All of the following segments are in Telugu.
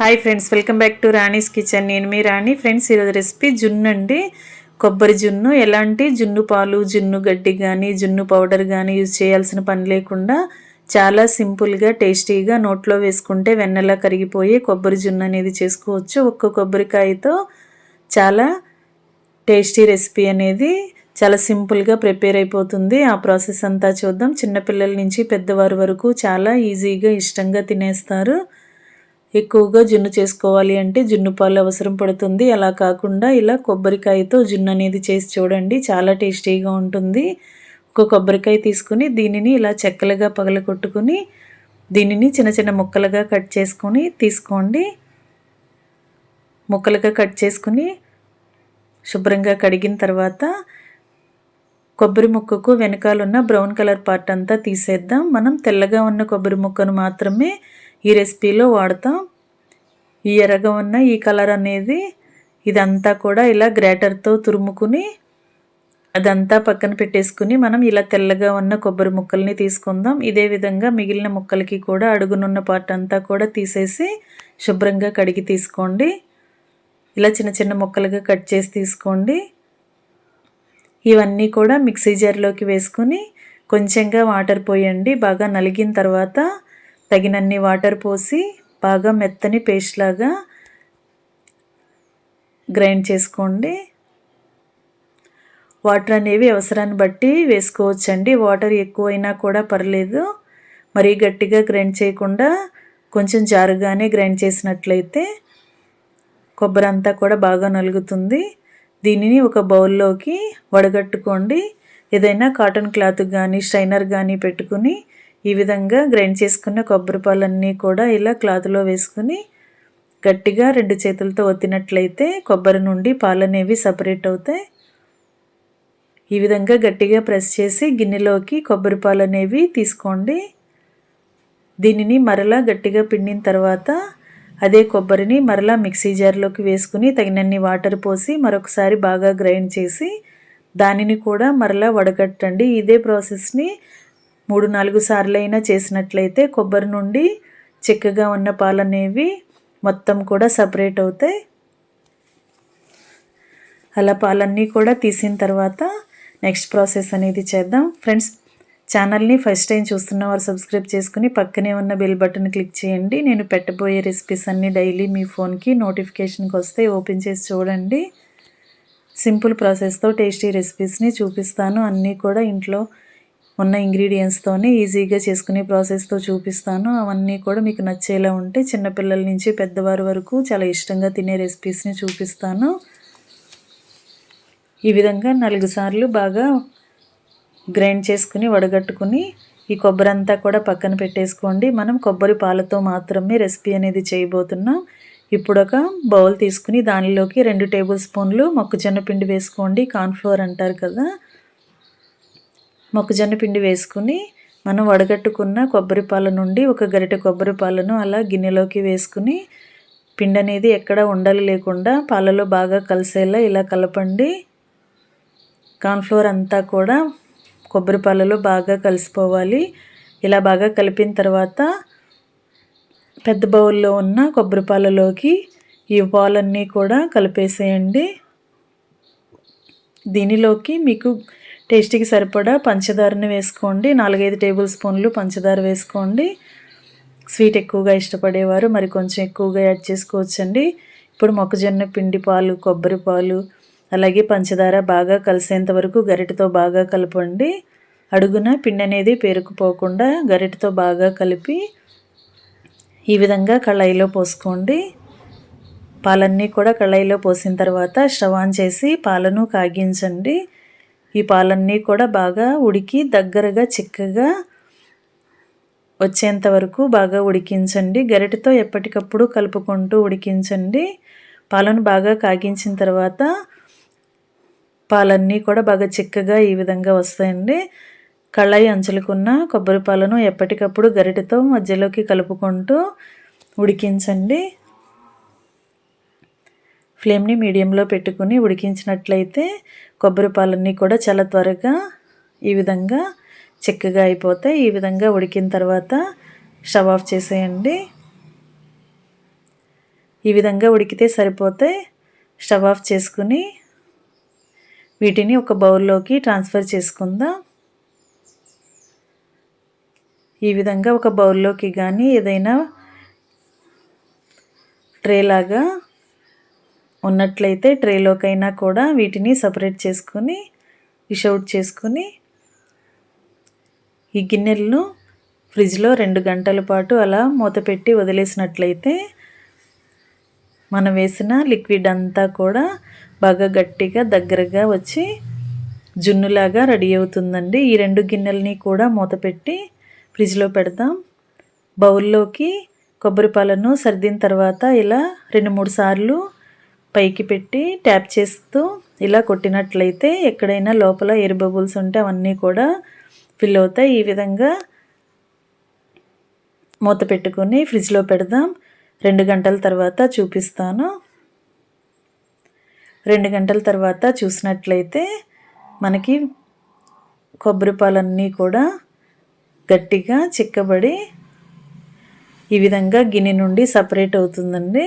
Hi friends welcome back to Rani's kitchen నేను మీ రాణి. ఫ్రెండ్స్ ఈరోజు రెసిపీ జున్ను అండి. కొబ్బరి జున్ను. ఎలాంటి? జున్ను పాలు జున్ను గడ్డి కానీ జున్ను పౌడర్ కానీ యూజ్ చేయాల్సిన పని లేకుండా చాలా సింపుల్గా టేస్టీగా నోట్లో వేసుకుంటే వెన్నెలా కరిగిపోయి కొబ్బరి జున్ను అనేది చేసుకోవచ్చు. ఒక్క కొబ్బరికాయతో చాలా టేస్టీ రెసిపీ అనేది చాలా సింపుల్గా ప్రిపేర్ అయిపోతుంది. ఆ ప్రాసెస్ అంతా చూద్దాం. చిన్నపిల్లల నుంచి పెద్దవారి వరకు చాలా ఈజీగా ఇష్టంగా తినేస్తారు. ఎక్కువగా జున్ను చేసుకోవాలి అంటే జున్ను పాలు అవసరం పడుతుంది. అలా కాకుండా ఇలా కొబ్బరికాయతో జున్ను అనేది చేసి చూడండి. చాలా టేస్టీగా ఉంటుంది. ఒక కొబ్బరికాయ తీసుకుని దీనిని ఇలా చెక్కలుగా పగలగొట్టుకుని దీనిని చిన్న చిన్న ముక్కలుగా కట్ చేసుకొని తీసుకోండి. ముక్కలుగా కట్ చేసుకుని శుభ్రంగా కడిగిన తర్వాత కొబ్బరి ముక్కకు వెనకాలన్న బ్రౌన్ కలర్ పార్ట్ అంతా తీసేద్దాం. మనం తెల్లగా ఉన్న కొబ్బరి ముక్కను మాత్రమే ఈ రెసిపీలో వాడతాం. ఈ ఎర్రగా ఉన్న ఈ కలర్ అనేది ఇదంతా కూడా ఇలా గ్రేటర్తో తురుముకుని అదంతా పక్కన పెట్టేసుకుని మనం ఇలా తెల్లగా ఉన్న కొబ్బరి ముక్కల్ని తీసుకుందాం. ఇదే విధంగా మిగిలిన ముక్కలకి కూడా అడుగునున్న పార్ట్ అంతా కూడా తీసేసి శుభ్రంగా కడిగి తీసుకోండి. ఇలా చిన్న చిన్న ముక్కలుగా కట్ చేసి తీసుకోండి. ఇవన్నీ కూడా మిక్సీ జార్లోకి వేసుకొని కొంచెంగా వాటర్ పోయండి. బాగా నలిగిన తర్వాత తగినన్ని వాటర్ పోసి బాగా మెత్తని పేస్ట్ లాగా గ్రైండ్ చేసుకోండి. వాటర్ అనేవి అవసరాన్ని బట్టి వేసుకోవచ్చండి. వాటర్ ఎక్కువైనా కూడా పర్లేదు. మరీ గట్టిగా గ్రైండ్ చేయకుండా కొంచెం జారుగానే గ్రైండ్ చేసినట్లయితే కొబ్బరి అంతా కూడా బాగా నలుగుతుంది. దీనిని ఒక బౌల్లోకి వడగట్టుకోండి. ఏదైనా కాటన్ క్లాత్ కానీ స్ట్రైనర్ కానీ పెట్టుకుని ఈ విధంగా గ్రైండ్ చేసుకున్న కొబ్బరి పాలన్నీ కూడా ఇలా క్లాత్లో వేసుకుని గట్టిగా రెండు చేతులతో ఒత్తినట్లయితే కొబ్బరి నుండి పాలు అనేవి సపరేట్ అవుతాయి. ఈ విధంగా గట్టిగా ప్రెస్ చేసి గిన్నెలోకి కొబ్బరి పాలు అనేవి తీసుకోండి. దీనిని మరలా గట్టిగా పిండిన తర్వాత అదే కొబ్బరిని మరలా మిక్సీ జార్లోకి వేసుకుని తగినన్ని వాటర్ పోసి మరొకసారి బాగా గ్రైండ్ చేసి దానిని కూడా మరలా వడగట్టండి. ఇదే ప్రాసెస్ని మూడు నాలుగు సార్లు అయినా చేసినట్లయితే కొబ్బరి నుండి చిక్కగా ఉన్న పాలు అనేవి మొత్తం కూడా సపరేట్ అవుతాయి. అలా పాలన్నీ కూడా తీసిన తర్వాత నెక్స్ట్ ప్రాసెస్ అనేది చేద్దాం. ఫ్రెండ్స్ ఛానల్ని ఫస్ట్ టైం చూస్తున్న వారు సబ్స్క్రైబ్ చేసుకుని పక్కనే ఉన్న బెల్ బటన్ క్లిక్ చేయండి. నేను పెట్టబోయే రెసిపీస్ అన్నీ డైలీ మీ ఫోన్కి నోటిఫికేషన్కి వస్తే ఓపెన్ చేసి చూడండి. సింపుల్ ప్రాసెస్తో టేస్టీ రెసిపీస్ని చూపిస్తాను. అన్నీ కూడా ఇంట్లో ఉన్న ఇంగ్రీడియంట్స్తోనే ఈజీగా చేసుకునే ప్రాసెస్తో చూపిస్తాను. అవన్నీ కూడా మీకు నచ్చేలా ఉంటే చిన్నపిల్లల నుంచి పెద్దవారి వరకు చాలా ఇష్టంగా తినే రెసిపీస్ని చూపిస్తాను. ఈ విధంగా నాలుగు సార్లు బాగా గ్రైండ్ చేసుకుని వడగట్టుకుని ఈ కొబ్బరి అంతా కూడా పక్కన పెట్టేసుకోండి. మనం కొబ్బరి పాలతో మాత్రమే రెసిపీ అనేది చేయబోతున్నాం. ఇప్పుడు ఒక బౌల్ తీసుకుని దానిలోకి రెండు టేబుల్ స్పూన్లు మొక్కజొన్న పిండి వేసుకోండి. కార్న్ఫ్లోర్ అంటారు కదా. మొక్కజొన్న పిండి వేసుకుని మనం వడగట్టుకున్న కొబ్బరి పాల నుండి ఒక గరిటె కొబ్బరి పాలను అలా గిన్నెలోకి వేసుకుని పిండి అనేది ఎక్కడ ఉండలు లేకుండా పాలలో బాగా కలిసేలా ఇలా కలపండి. కార్న్ఫ్లోర్ అంతా కూడా కొబ్బరి పాలలో బాగా కలిసిపోవాలి. ఇలా బాగా కలిపిన తర్వాత పెద్ద బౌల్లో ఉన్న కొబ్బరి పాలలోకి ఈ పాలన్నీ కూడా కలిపేసేయండి. దీనిలోకి మీకు టేస్టీకి సరిపడా పంచదారని వేసుకోండి. నాలుగైదు టేబుల్ స్పూన్లు పంచదార వేసుకోండి. స్వీట్ ఎక్కువగా ఇష్టపడేవారు మరి కొంచెం ఎక్కువగా యాడ్ చేసుకోవచ్చండి. ఇప్పుడు మొక్కజొన్న పిండి పాలు కొబ్బరి పాలు అలాగే పంచదార బాగా కలిసేంత వరకు గరిటతో బాగా కలపండి. అడుగున పిండి అనేది పేరుకుపోకుండా గరిటతో బాగా కలిపి ఈ విధంగా కళాయిలో పోసుకోండి. పాలన్నీ కూడా కళాయిలో పోసిన తర్వాత స్టవ్ ఆన్ చేసి పాలను కాగించండి. ఈ పాలన్నీ కూడా బాగా ఉడికి దగ్గరగా చిక్కగా వచ్చేంత వరకు బాగా ఉడికించండి. గరిటతో ఎప్పటికప్పుడు కలుపుకుంటూ ఉడికించండి. పాలను బాగా కాగించిన తర్వాత పాలన్నీ కూడా బాగా చిక్కగా ఈ విధంగా వస్తాయండి. కళాయి అంచులకున్న కొబ్బరి పాలను ఎప్పటికప్పుడు గరిటతో మధ్యలోకి కలుపుకుంటూ ఉడికించండి. ఫ్లేమ్ని మీడియంలో పెట్టుకుని ఉడికించినట్లయితే కొబ్బరి పాలన్నీ కూడా చాలా త్వరగా ఈ విధంగా చిక్కగా అయిపోతాయి. ఈ విధంగా ఉడికిన తర్వాత స్టవ్ ఆఫ్ చేసేయండి. ఈ విధంగా ఉడికితే సరిపోతే స్టవ్ ఆఫ్ చేసుకుని వీటిని ఒక బౌల్లోకి ట్రాన్స్ఫర్ చేసుకుందాం. ఈ విధంగా ఒక బౌల్లోకి కానీ ఏదైనా ట్రే లాగా ఉన్నట్లయితే ట్రేలోకైనా కూడా వీటిని సపరేట్ చేసుకొని డిష్ అవుట్ చేసుకొని ఈ గిన్నెలను ఫ్రిడ్జ్లో రెండు గంటల పాటు అలా మూత పెట్టి వదిలేసినట్లయితే మనం వేసిన లిక్విడ్ అంతా కూడా బాగా గట్టిగా దగ్గరగా వచ్చి జున్నులాగా రెడీ అవుతుందండి. ఈ రెండు గిన్నెలని కూడా మూత పెట్టి ఫ్రిడ్జ్లో పెడదాం బౌల్లోకి కొబ్బరి పాలను సర్దిన తర్వాత ఇలా రెండు మూడు సార్లు పైకి పెట్టి ట్యాప్ చేస్తూ ఇలా కొట్టినట్లయితే ఎక్కడైనా లోపల ఎయిర్ బబుల్స్ ఉంటే అవన్నీ కూడా ఫిల్ అవుతాయి. ఈ విధంగా మూత పెట్టుకొని ఫ్రిడ్జ్లో పెడదాం. రెండు గంటల తర్వాత చూపిస్తాను. రెండు గంటల తర్వాత చూసినట్లయితే మనకి కొబ్బరి పాలన్నీ కూడా గట్టిగా చిక్కబడి ఈ విధంగా గిన్నె నుండి సపరేట్ అవుతుందండి.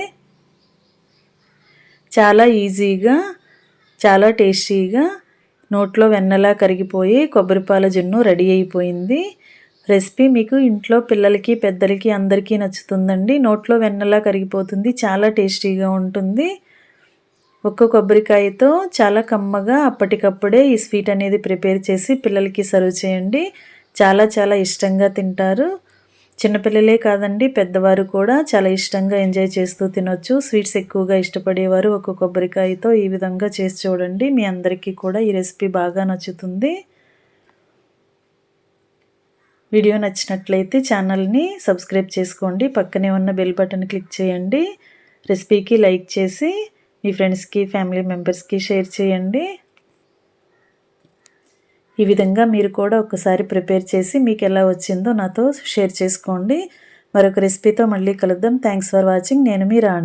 చాలా ఈజీగా చాలా టేస్టీగా నోట్లో వెన్నలా కరిగిపోయి కొబ్బరిపాల జున్ను రెడీ అయిపోయింది. రెసిపీ మీకు ఇంట్లో పిల్లలకి పెద్దలకి అందరికీ నచ్చుతుందండి. నోట్లో వెన్నలా కరిగిపోతుంది చాలా టేస్టీగా ఉంటుంది. ఒక్క కొబ్బరికాయతో చాలా కమ్మగా అప్పటికప్పుడే ఈ స్వీట్ అనేది ప్రిపేర్ చేసి పిల్లలకి సర్వ్ చేయండి. చాలా చాలా ఇష్టంగా తింటారు. చిన్నపిల్లలే కాదండి పెద్దవారు కూడా చాలా ఇష్టంగా ఎంజాయ్ చేస్తూ తినొచ్చు. స్వీట్స్ ఎక్కువగా ఇష్టపడేవారు ఒక కొబ్బరికాయతో ఈ విధంగా చేసి చూడండి. మీ అందరికీ కూడా ఈ రెసిపీ బాగా నచ్చుతుంది. వీడియో నచ్చినట్లయితే ఛానల్ని సబ్స్క్రైబ్ చేసుకోండి. పక్కనే ఉన్న బెల్ బటన్ క్లిక్ చేయండి. రెసిపీకి లైక్ చేసి మీ ఫ్రెండ్స్కి ఫ్యామిలీ మెంబర్స్కి షేర్ చేయండి. ఈ విధంగా మీరు కూడా ఒకసారి ప్రిపేర్ చేసి మీకు ఎలా వచ్చిందో నాతో షేర్ చేసుకోండి. మరొక రెసిపీతో మళ్ళీ కలుద్దాం. థ్యాంక్స్ ఫర్ వాచింగ్ నేను మీ రాణి.